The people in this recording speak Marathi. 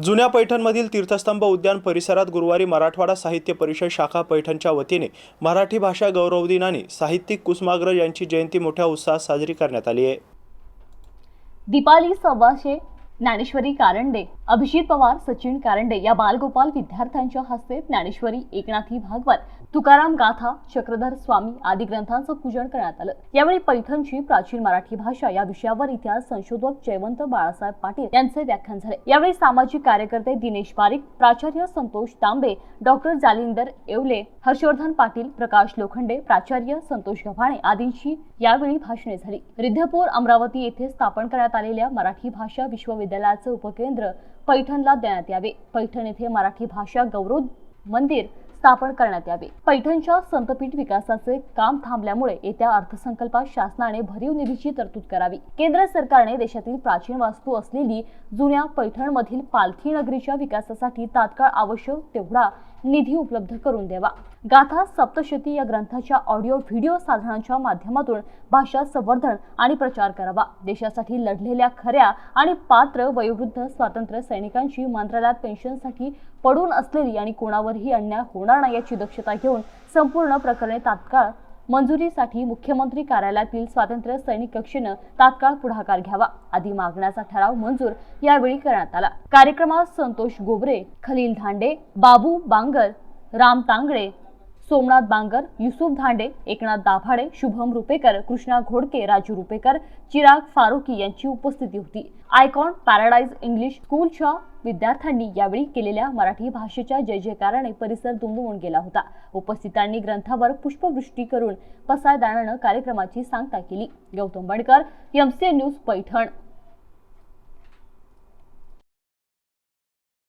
जुन्या पैठणमधील तीर्थस्तंभ उद्यान परिसरात गुरुवारी मराठवाडा साहित्य परिषद शाखा पैठणच्या वतीने मराठी भाषा गौरव दिनाने साहित्यिक कुसुमाग्रज यांची जयंती मोठ्या उत्साहात साजरी करण्यात आली आहे. दीपाली सव्वाशे ज्ञानेश्वरी कारंडे अभिजित पवार सचिन कारंडे या बालगोपाल विद्यार्थ्यांच्या हस्ते ज्ञानेश्वरी एकनाथी भागवत तुकाराम गाथा चक्रधर स्वामी आदी ग्रंथांचं पूजन करण्यात आलं. यावेळी पैठणची प्राचीन मराठी भाषा या विषयावर इतिहास संशोधक जयवंत बाळासाहेब पाटील यांचे व्याख्यान झाले. यावेळी सामाजिक कार्यकर्ते दिनेश पारिक प्राचार्य संतोष तांबे डॉक्टर जालिंदर येवले हर्षवर्धन पाटील प्रकाश लोखंडे प्राचार्य संतोष गव्हाणे आदींची यावेळी भाषणे झाली. रिद्धपूर अमरावती येथे स्थापन करण्यात आलेल्या मराठी भाषा विश्वविद्यालयाचे उपकेंद्र पैठणला देण्यात यावे. पैठण येथे मराठी भाषा गौरव मंदिर स्थापन करण्यात यावे. पैठणच्या संतपीठ विकासाचे काम थांबल्यामुळे येत्या अर्थसंकल्पात शासनाने भरीव निधीची तरतूद करावी. केंद्र सरकारने देशातील प्राचीन वास्तू असलेली जुन्या पैठणमधील पालथी नगरीच्या विकासासाठी तात्काळ आवश्यक तेवढा निधी उपलब्ध करून द्यावा. गाथा सप्तशती या ग्रंथाच्या ऑडिओ व्हिडिओ साधनांच्या माध्यमातून भाषा संवर्धन आणि प्रचार करावा. देशासाठी लढलेल्या खऱ्या आणि पात्र वयोवृद्ध स्वातंत्र्य सैनिकांची मंत्रालयात पेन्शनसाठी पडून असलेली आणि कोणावरही अन्याय होणार नाही याची दक्षता घेऊन संपूर्ण प्रकरणे तात्काळ मंजुरीसाठी मुख्यमंत्री कार्यालयातील स्वातंत्र्य सैनिक कक्षेनं तात्काळ पुढाकार घ्यावा. आदी मागण्याचा ठराव मंजूर यावेळी करण्यात आला. कार्यक्रमात संतोष गोबरे खलील धांडे बाबू बांगर राम तांगडे सोमनाथ बांगर युसुफ धांडे एकनाथ दाभाडे शुभम रुपेकर कृष्णा घोडके राजू रुपेकर चिराग फारुकी यांची उपस्थिती होती. आयकॉन पॅराडाईज इंग्लिश स्कूलच्या विद्यार्थ्यांनी यावेळी केलेल्या मराठी भाषेच्या जय जयकाराने परिसर दुमदुमून गेला होता. उपस्थितांनी ग्रंथावर पुष्पवृष्टी करून पसायदानानं कार्यक्रमाची सांगता केली. Gautam Badkar MCA news Paithan.